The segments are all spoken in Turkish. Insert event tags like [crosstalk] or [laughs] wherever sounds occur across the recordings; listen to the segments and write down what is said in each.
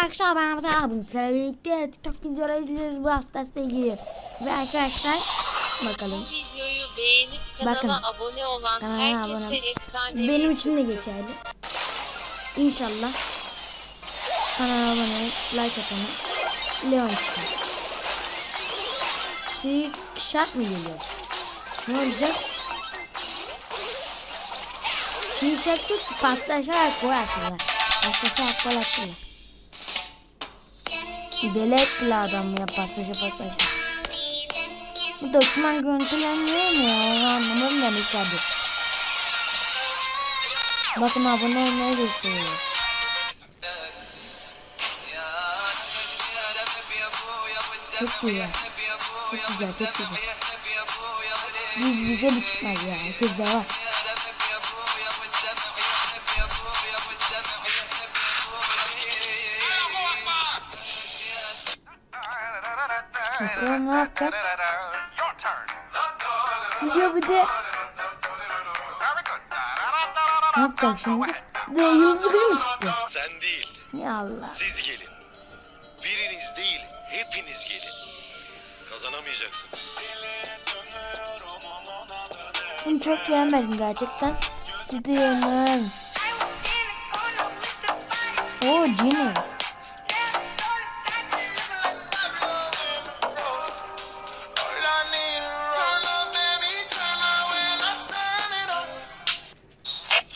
Arkadaşlar ben Hamza abim. Sizlerle birlikte TikTok videoları izliyoruz bu hafta size ilgili. Ve arkadaşlar bakalım. Bu videoyu beğenip kanala Bakın. abone olan Kanala herkese abone. efsane Benim için de geçerli. İnşallah. Kanala abone olup like atana Leon çıkar. Şey şart mı geliyor? Ne olacak? Yüksekte paslaşarak gol atıyorlar. Paslaşarak gol atıyorlar. Deli ettiler adamı ya paslaşa paslaşa. Bu doküman görüntülenmiyor mu ya? Onu anlamadım da hadi. Bakın abone olmayı gösteriyor. Çok güzel. Çok güzel, çok güzel. Bir bize bir çıkmaz ya. Herkes de var. Bakalım ne yapacak? Your turn. Gidiyor bir de ne yapacak şimdi? Bir de yıldız gücü mü çıktı? Sen değil, Ya Allah. siz gelin. Biriniz değil, hepiniz gelin. Kazanamayacaksın. Bunu çok beğenmedim gerçekten. Gidiyorum. Oo Gino.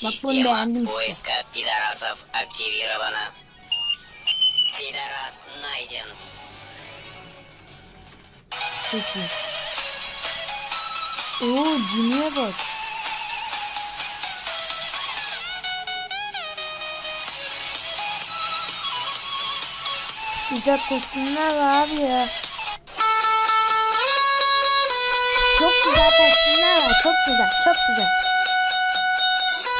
Система поиска пидорасов активирована. Пидорас найден. О, Диневок. Закусная авиа. Çok güzel taşınlar var. Çok güzel, çok güzel.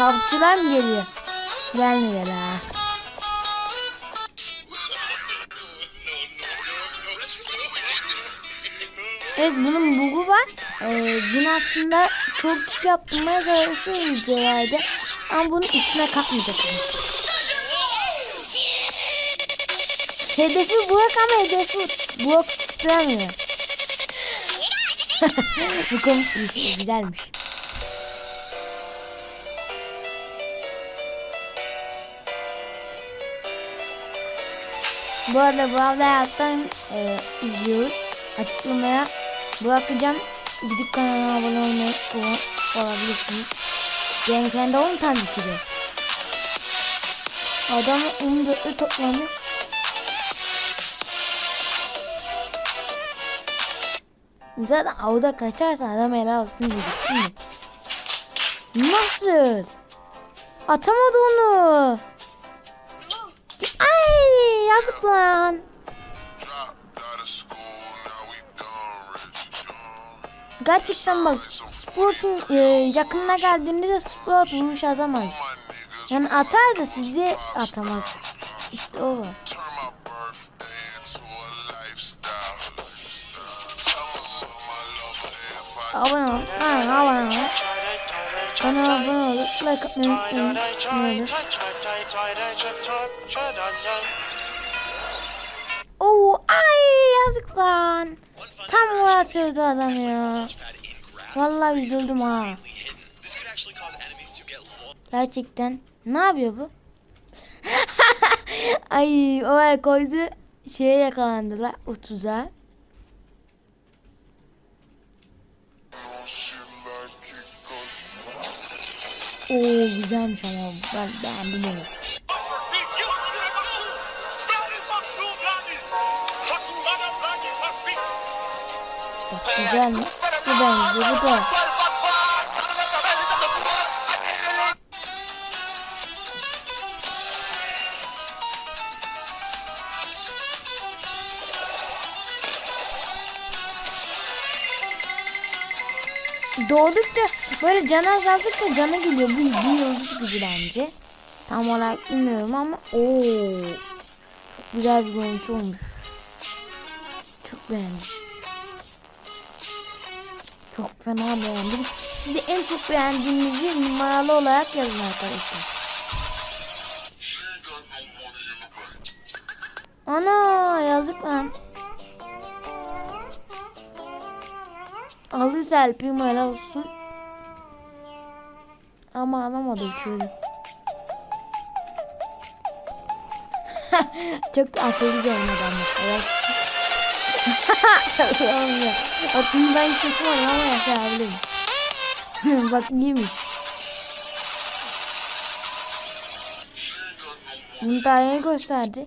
Tavukçular mı geliyor? Gelmiyor ha. Evet bunun bugu var. Ee, gün aslında çok kişi yaptırmaya çalışıyor videolarda. Ama bunun üstüne katmayacaksınız. Hedefi Burak ama hedefi Burak tutturamıyor. [laughs] Bu komik bir şey, güzelmiş. Bu arada bu hafta hayattan e, izliyoruz. Açıklamaya bırakacağım. Gidip kanalıma abone olmayı ol- olabilirsiniz. Yani kendi 10 tane kilo. Adam 14'lü toplamış. Zaten avda kaçarsa adam helal olsun dedik mi? Nasıl? Atamadı onu. Ay yazık lan. Gerçekten bak Sport'un e, yakınına geldiğinde de Sport vuruş atamaz. Yani atar da sizi atamaz. İşte o var. Abone ol. Ha, abone ol. Kanala abone ol. Like atmayı unutmayın. Lan. Tam vur atıyordu adam ya. Vallahi üzüldüm ha. Gerçekten. Ne yapıyor bu? [laughs] Ay o el koydu. Şeye yakalandılar. 30'a. know shit like it goes. Oo güzelmiş ama ben beğendim onu. Güzel mi? Bu benziyor bu da. Doğdukça böyle canı azaldıkça canı geliyor. Bu bir yıldız gücü bence. Tam olarak bilmiyorum ama ooo çok güzel bir görüntü olmuş. Çok beğendim. Çok fena beğendim. Siz de en çok beğendiğinizi numaralı olarak yazın arkadaşlar. Ana yazık lan. Aldıysa El Primo helal olsun. Ama alamadım çocuk. [laughs] Çok akıllıca oynadı ama. Evet. Allah'ım ya. Atımı ben kötü oynama yakalayabilirim. Bak iyiymiş. Bunu daha yeni gösterdi.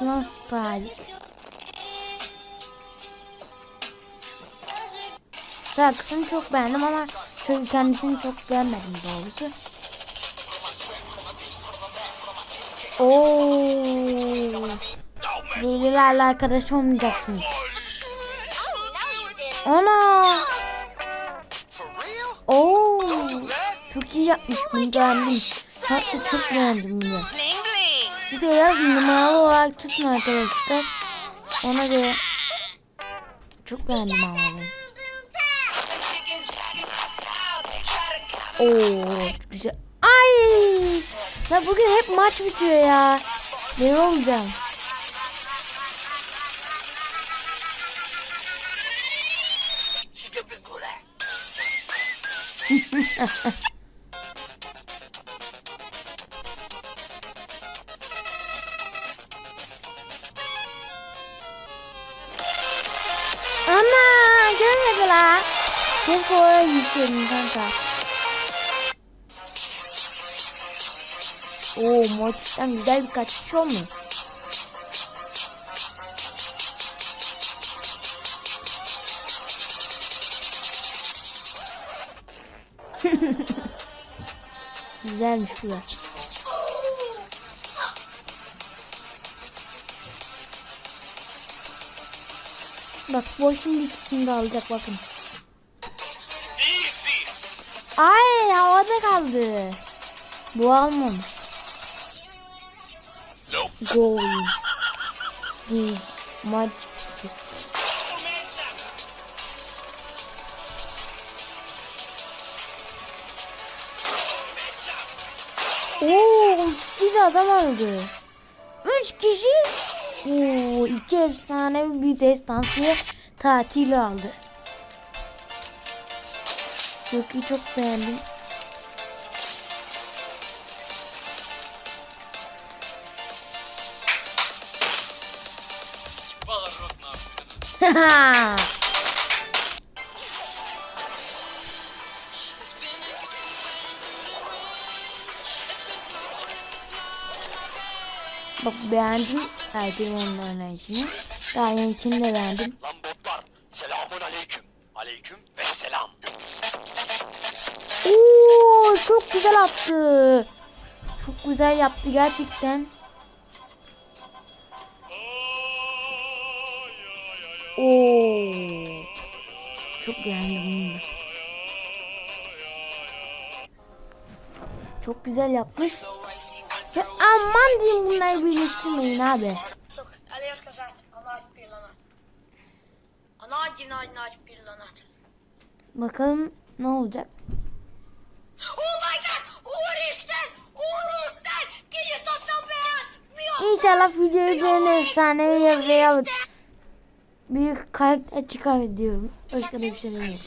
Nasıl bari? Şarkısını çok beğendim ama çünkü kendisini çok beğenmedim doğrusu. Oo. Böylelerle arkadaş olmayacaksınız. Ana. Oo. Çok iyi yapmış bunu beğendim. Hatta çok beğendim bunu. Siz de yazın numaralı olarak tutun arkadaşlar. Ona göre çok beğendim ama Oo güzel. Ay! Ya bugün hep maç bitiyor ya. Ne olacağım? [laughs] Ana görmediler. Keşke oraya gitseydim kanka. Oo Mortis'ten güzel bir kaçış olmuyor. [laughs] Güzelmiş bu da. Bak boşun ikisini de alacak bakın. Ay havada kaldı. Bu almamış. Gol. Değil. Maç bitti. Oo, ikisi de adam öldü. Üç kişi. Oo, iki efsane bir destansiye tatil aldı. Çok iyi çok beğendim. [laughs] Bak beğendim Erkin onun oynayışını. Daha yenikini de beğendim. Lan botlar. Selamun aleyküm. Aleyküm ve selam. Oo çok güzel attı. Çok güzel yaptı gerçekten. Oo. Çok beğendim bunu. Çok güzel yapmış. Ya aman diyeyim bunları birleştirmeyin abi. Bir bir. Bakalım ne olacak. İnşallah videoyu beğenir efsanevi veya bir karakter çıkar diyorum. Başka da bir şey demiyorum.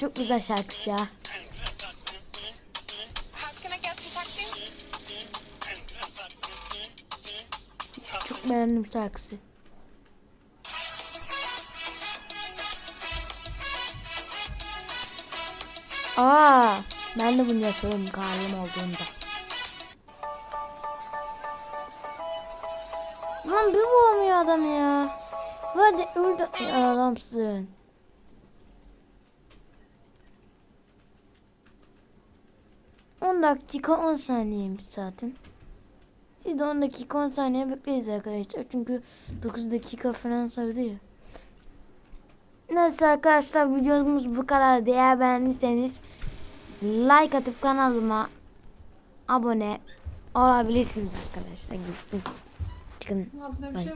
Çok güzel şarkısı ya. Çok beğendim şarkısı. Aa, ben de bunu yapıyorum karnım olduğunda. Lan bir vurmuyor adam ya. Hadi öldü adamsın. On dakika 10 saniyeymiş zaten. Siz de 10 dakika 10 saniye bekleyiz arkadaşlar. Çünkü 9 dakika falan sardı. Neyse arkadaşlar videomuz bu kadar. Eğer beğendiyseniz like atıp kanalıma abone olabilirsiniz arkadaşlar. Çıkın. Altına bir Ay. şey.